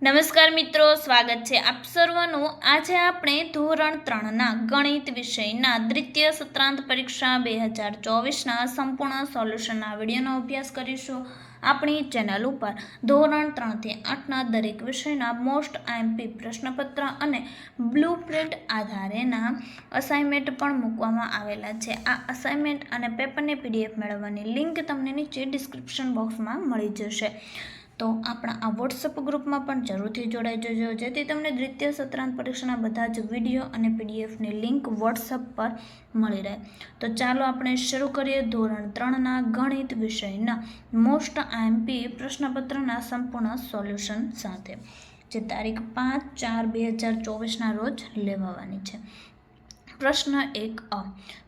નમસ્કાર મિત્રો, સ્વાગત છે આપ સર્વનું. આજે આપણે ધોરણ ત્રણના ગણિત વિષયના દ્વિતીય સત્રાંત પરીક્ષા બે હજાર ચોવીસના સંપૂર્ણ સોલ્યુશનના વિડીયોનો અભ્યાસ કરીશું. આપણી ચેનલ ઉપર ધોરણ ત્રણથી આઠના દરેક વિષયના મોસ્ટ આઈએમપી પ્રશ્નપત્ર અને બ્લુ પ્રિન્ટ આધારેના અસાઇનમેન્ટ પણ મૂકવામાં આવેલા છે. આ અસાઇનમેન્ટ અને પેપરની પીડીએફ મેળવવાની લિંક તમને નીચે ડિસ્ક્રિપ્શન બોક્સમાં મળી જશે. તો આપણા આ વોટ્સઅપ ગ્રુપમાં પણ જરૂરથી જોડાઈ જજો. જેથી તમને દ્વિતીય સત્રાંત પરીક્ષાના બધા જ વીડિયો અને પીડીએફની લિંક વોટ્સઅપ પર મળી રહે. તો ચાલો આપણે શરૂ કરીએ ધોરણ ત્રણના ગણિત વિષયના મોસ્ટ આઈએમપી પ્રશ્નપત્રના સંપૂર્ણ સોલ્યુશન સાથે, જે તારીખ પાંચ ચાર બે હજાર ચોવીસના રોજ લેવાવાની છે. પ્રશ્ન એક અ,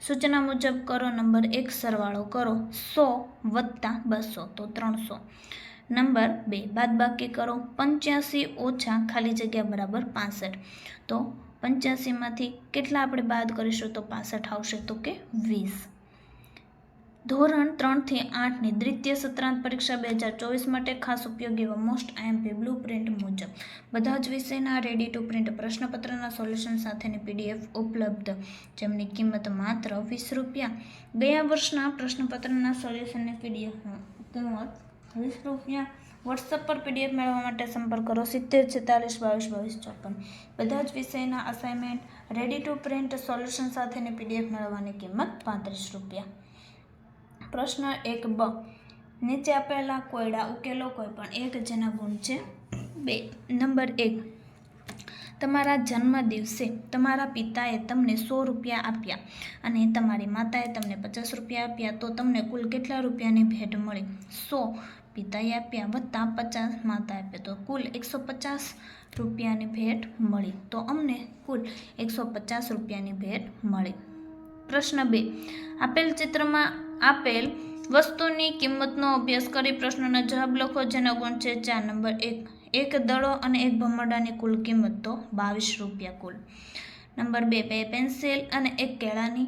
સૂચના મુજબ કરો નંબર એક સરવાળો કરો સો વત્તા બસો, તો ત્રણસો. નંબર બે બાદબાકી કરો પંચ્યાસી ઓછા ખાલી જગ્યા બરાબર પાસઠ. તો પંચ્યાસીમાંથી કેટલા આપણે બાદ કરીશું તો પાસઠ આવશે તો કે વીસ. ધોરણ ત્રણથી આઠની દ્વિતીય સત્રાંત પરીક્ષા બે હજાર ચોવીસ માટે ખાસ ઉપયોગી એવા મોસ્ટ આઈએમપી બ્લુ પ્રિન્ટ મુજબ. બધા જ વિષયના રેડી ટુ પ્રિન્ટ પ્રશ્નપત્રના સોલ્યુશન સાથેની પીડીએફ ઉપલબ્ધ, જેમની કિંમત માત્ર વીસ રૂપિયા. ગયા વર્ષના પ્રશ્નપત્રના સોલ્યુશનની પીડીએફનો કિંમત વીસ રૂપિયા વોટ્સઅપ પર પીડીએફ મેળવવા માટે સંપર્ક કરો. સિત્તેર, છેતાલીસ, બાવીસ બાવીસ, ચોપન. બધા જ વિષયના assignment ready to print solution સાથેની પીડીએફ મેળવવાની કિંમત પાંત્રીસ રૂપિયા. પ્રશ્ન એક બ. નીચે આપેલા કોયડા ઉકેલો કોઈ પણ એક જેના ગુણ છે બે. નંબર એક. તમારા જન્મ દિવસે તમારા પિતાએ તમને સો રૂપિયા આપ્યા અને તમારી માતાએ તમને પચાસ રૂપિયા આપ્યા તો તમને કુલ કેટલા રૂપિયાની ભેટ મળી? સો. પિતાએ આપ્યા વત્તા પચાસ માતા આપ્યા તો કુલ એકસો પચાસ રૂપિયાની ભેટ મળી. તો અમને કુલ એકસો પચાસ રૂપિયાની ભેટ મળી. પ્રશ્ન બે. આપેલ ચિત્રમાં આપેલ વસ્તુની કિંમતનો અભ્યાસ કરી પ્રશ્નનો જવાબ લખો, જેનો ગુણ છે ચાર. નંબર એક. એક દડો અને એક ભમરડાની કુલ કિંમત તો બાવીસ રૂપિયા કુલ. નંબર બે. બે પેન્સિલ અને એક કેળાની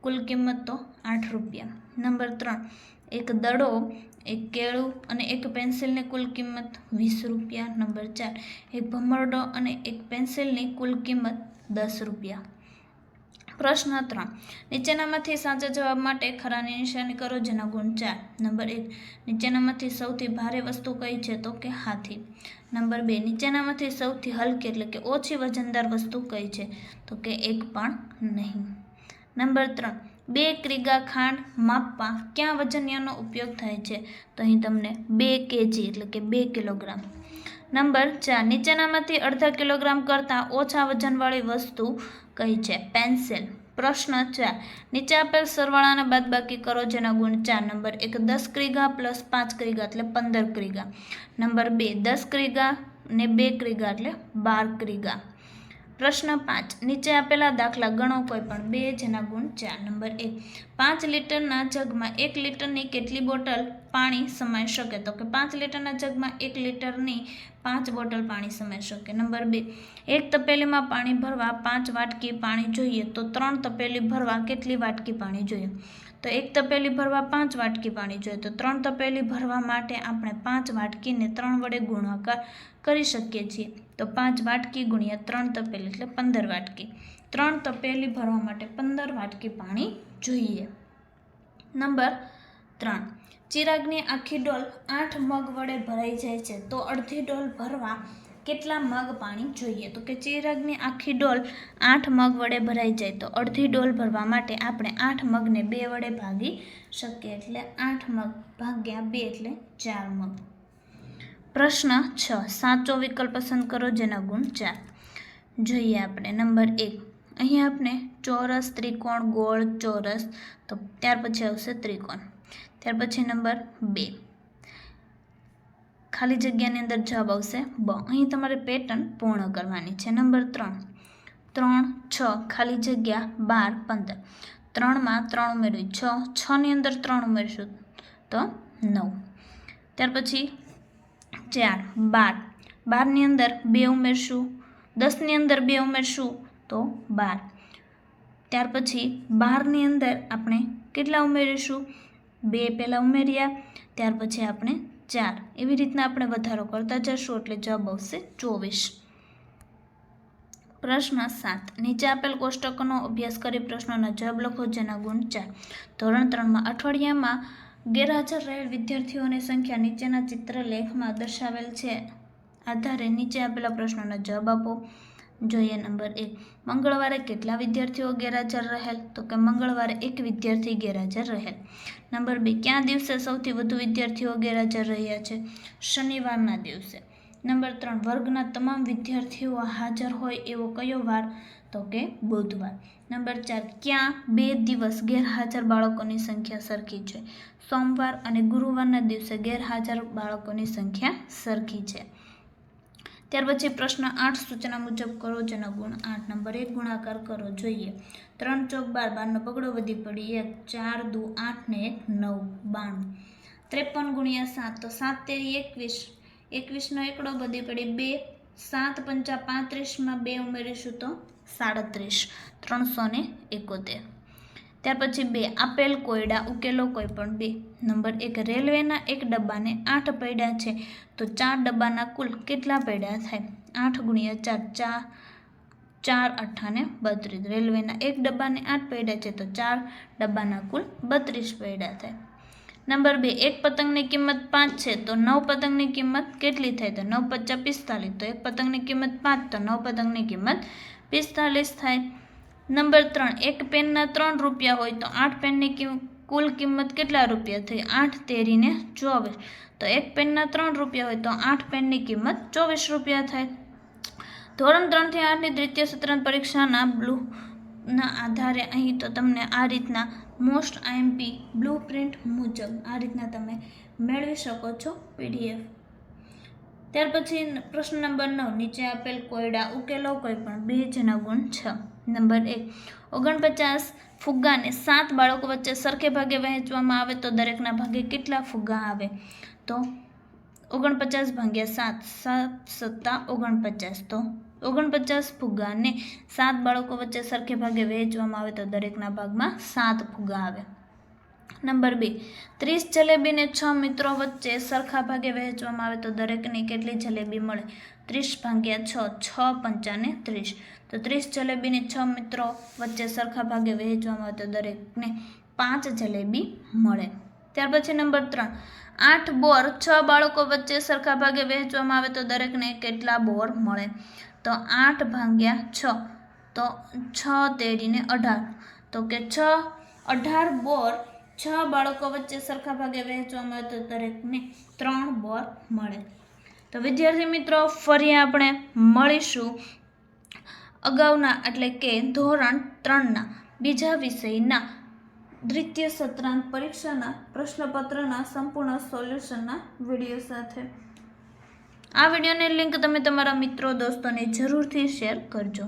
કુલ કિંમત તો આઠ રૂપિયા. નંબર ત્રણ. એક દડો એક કેળું અને એક પેન્સિલની કુલ કિંમત વીસ રૂપિયા. નંબર ચાર, એક ભમરડો અને એક પેન્સિલની કુલ કિંમત દસ રૂપિયા. પ્રશ્ન ત્રણ, નીચેનામાંથી સાચા જવાબ માટે ખરાની નિશાની કરો જેના ગુણ ચાર. નંબર એક, નીચેનામાંથી સૌથી ભારે વસ્તુ કઈ છે તો કે હાથી. નંબર બે, નીચેનામાંથી સૌથી હલકી એટલે કે ઓછી વજનદાર વસ્તુ કઈ છે તો કે એક પણ નહીં. નંબર ત્રણ બે ક્રિગા ખાંડ માપવા ક્યાં વજનિયાનો ઉપયોગ થાય છે? તો અહીં તમને બે કેજી એટલે કે બે કિલોગ્રામ. નંબર ચાર, નીચેનામાંથી અડધા કિલોગ્રામ કરતાં ઓછા વજનવાળી વસ્તુ કઈ છે? પેન્સિલ. પ્રશ્ન ચાર, નીચે આપેલ સરવાળાને બાદબાકી કરો જેના ગુણ ચાર. નંબર એક, દસ ક્રિગા પ્લસ પાંચ ક્રિગા એટલે પંદર ક્રિગા. નંબર બે, દસ ક્રિગા ને બે ક્રિગા એટલે બાર ક્રિગા. પ્રશ્ન પાંચ. નીચે આપેલા દાખલા ગણો કોઈ પણ બે, જેના ગુણ ચાર. નંબર એક. પાંચ લીટરના જગમાં એક લીટરની કેટલી બોટલ પાણી સમાઈ શકે? તો કે પાંચ લીટરના જગમાં એક લીટરની પાંચ બોટલ પાણી સમાઈ શકે? નંબર બે. એક તપેલીમાં પાણી ભરવા પાંચ વાટકી પાણી જોઈએ તો ત્રણ તપેલી ભરવા કેટલી વાટકી પાણી જોઈએ? તો એક તપેલી ભરવા પાંચ વાટકી પાણી જોઈએ તો ત્રણ તપેલી ભરવા માટે આપણે પાંચ વાટકીને ત્રણ વડે ગુણાકાર કરી શકીએ છીએ. તો પાંચ વાટકી ગુણ્યા ત્રણ તપેલી એટલે પંદર વાટકી. ત્રણ તપેલી ભરવા માટે પંદર વાટકી પાણી જોઈએ. નંબર ત્રણ. ચિરાગની આખી ડોલ આઠ મગ વડે ભરાઈ જાય છે તો અડધી ડોલ ભરવા કેટલા મગ પાણી જોઈએ? તો કે ચિરાગની આખી ડોલ આઠ મગ વડે ભરાઈ જાય તો અડધી ડોલ ભરવા માટે આપણે આઠ મગને બે વડે ભાગી શકીએ. એટલે આઠ મગ ભાગ્યા બે એટલે ચાર મગ. પ્રશ્ન છ. સાચો વિકલ્પ પસંદ કરો જેના ગુણ ચાર. જોઈએ આપણે. નંબર એક. અહીં આપણે ચોરસ, ત્રિકોણ, ગોળ, ચોરસ, તો ત્યાર પછી આવશે ત્રિકોણ. ત્યાર પછી નંબર બે. ખાલી જગ્યાની અંદર જવાબ આવશે બ. અહીં તમારે પેટર્ન પૂર્ણ કરવાની છે. નંબર ત્રણ. ત્રણ, છ. ખાલી જગ્યા બાર, પંદર. ત્રણમાં ત્રણ ઉમેરવી. છ. છની અંદર ત્રણ ઉમેરશું તો નવ. ત્યાર પછી ચાર, બાર. બારની અંદર બે ઉમેરશું, દસની અંદર બે ઉમેરશું, તો બાર. ત્યાર પછી બારની અંદર આપણે કેટલા ઉમેરીશું? બે પહેલાં ઉમેર્યા, ત્યાર પછી આપણે ચાર. એવી રીતના આપણે વધારો કરતા જશું, એટલે જવાબ આવશે ચોવીસ. પ્રશ્ન સાત. નીચે આપેલ કોષ્ટકોનો અભ્યાસ કરી પ્રશ્નોના જવાબ લખો, જેના ગુણ ચાર. ધોરણ ત્રણમાં અઠવાડિયામાં ગેરહાજર રહેલ વિદ્યાર્થીઓની સંખ્યા નીચેના ચિત્રલેખમાં દર્શાવેલ છે. આધારે નીચે આપેલા પ્રશ્નોના જવાબ આપો. જોઈએ નંબર એક મંગળવારે કેટલા વિદ્યાર્થીઓ ગેરહાજર રહેલ? તો કે મંગળવારે એક વિદ્યાર્થી ગેરહાજર રહેલ. નંબર બે. ક્યાં દિવસે સૌથી વધુ વિદ્યાર્થીઓ ગેરહાજર રહ્યા છે? શનિવારના દિવસે. નંબર ત્રણ. વર્ગના તમામ વિદ્યાર્થીઓ હાજર હોય એવો કયો વાર તો કે બુધવાર. નંબર ચાર, ક્યાં બે દિવસ ગેરહાજર બાળકોની સંખ્યા સરખી છે? સોમવાર અને ગુરુવારના દિવસે ગેરહાજર બાળકોની સંખ્યા સરખી છે. ત્યાર પછી પ્રશ્ન આઠ સૂચના મુજબ કરો, જેનો ગુણ આઠ. નંબર એક, ગુણાકાર કરો. જોઈએ. ત્રણ ચોક બાર, બારનો બગડો વધી પડી એક, ચાર, દુ, આઠ ને એક, નવ, બાણું. ત્રેપન ગુણ્યા સાત, તો સાત તેરી એકવીસ. એકવીસનો એકડો વધી પડી બે, સાત પંચા પાંત્રીસમાં બે ઉમેરીશું તો સાડત્રીસ ત્રણસો ને એકોતેર. ત્યાર પછી બે, આપેલ કોયડા ઉકેલો કોઈ પણ બે. નંબર એક, રેલવેના એક ડબ્બાને આઠ પૈડા છે, તો ચાર ડબ્બાના કુલ કેટલા પૈડા થાય? આઠ ગુણ્યા ચાર ચાર ચાર અઠાને બત્રીસ. રેલવેના એક ડબ્બાને આઠ પૈડા છે, તો ચાર ડબ્બાના કુલ બત્રીસ પૈડા થાય. નંબર બે, એક પતંગની કિંમત પાંચ છે, તો નવ પતંગની કિંમત કેટલી થાય? તો નવ પચાસ પિસ્તાલીસ. તો એક પતંગની કિંમત પાંચ, તો નવ પતંગની કિંમત પિસ્તાલીસ થાય. નંબર ત્રણ, એક પેનના ત્રણ રૂપિયા હોય તો આઠ પેનની કિંમત કુલ કિંમત કેટલા રૂપિયા થઈ? આઠ, તેરીને ચોવીસ. તો એક પેનના ત્રણ રૂપિયા હોય તો આઠ પેનની કિંમત ચોવીસ રૂપિયા થાય. ધોરણ ત્રણથી આઠની દ્વિતીય સત્ર પરીક્ષાના બ્લુ, ના આધારે અહીં તો તમને આ રીતના મોસ્ટ આઈએમપી બ્લુ પ્રિન્ટ મુજબ આ રીતના તમે મેળવી શકો છો પીડીએફ ત્યાર પછી પ્રશ્ન નંબર નવ, નીચે આપેલ કોયડા ઉકેલો કોઈ પણ બે જેના ગુણ છ. નંબર એક, ઓગણપચાસ ફુગ્ગાને સાત બાળકો વચ્ચે સરખે ભાગે વહેંચવામાં આવે તો દરેકના ભાગે કેટલા ફુગ્ગા આવે? તો ઓગણપચાસ ભાગ્યા સાત સાત સત્તા ઓગણપચાસ. તો ઓગણપચાસ ફુગ્ગાને સાત બાળકો વચ્ચે સરખે ભાગે વહેંચવામાં આવે તો દરેકના ભાગમાં સાત ફુગ્ગા આવે. નંબર બે, ત્રીસ જલેબીને છ મિત્રો વચ્ચે સરખા ભાગે વહેંચવામાં આવે તો દરેકને કેટલી જલેબી મળે? ત્રીસ ભાગ્યા છ છ પંચાને ત્રીસ. તો ત્રીસ જલેબીને છ મિત્રો વચ્ચે સરખા ભાગે વહેંચવામાં આવે તો દરેકને પાંચ જલેબી મળે. ત્યાર પછી નંબર ત્રણ, આઠ બોર છ બાળકો વચ્ચે સરખા ભાગે વહેંચવામાં આવે તો દરેકને કેટલા બોર મળે? તો આઠ ભાગ્યા છ, તો છ તેરીને અઢાર. તો કે છ અઢાર બોર છ બાળકો વચ્ચે સરખા ભાગે વહેંચવામાં આવે તો દરેકને ત્રણ બોર મળે. તો વિદ્યાર્થી મિત્રો, ફરી આપણે મળીશું અગાઉના એટલે કે ધોરણ ત્રણના બીજા વિષયના દ્વિતીય સત્રાંત પરીક્ષાના પ્રશ્નપત્રના સંપૂર્ણ સોલ્યુશનના વીડિયો સાથે. આ વિડીયોની લિંક તમે તમારા મિત્રો, દોસ્તોને જરૂરથી શેર કરજો.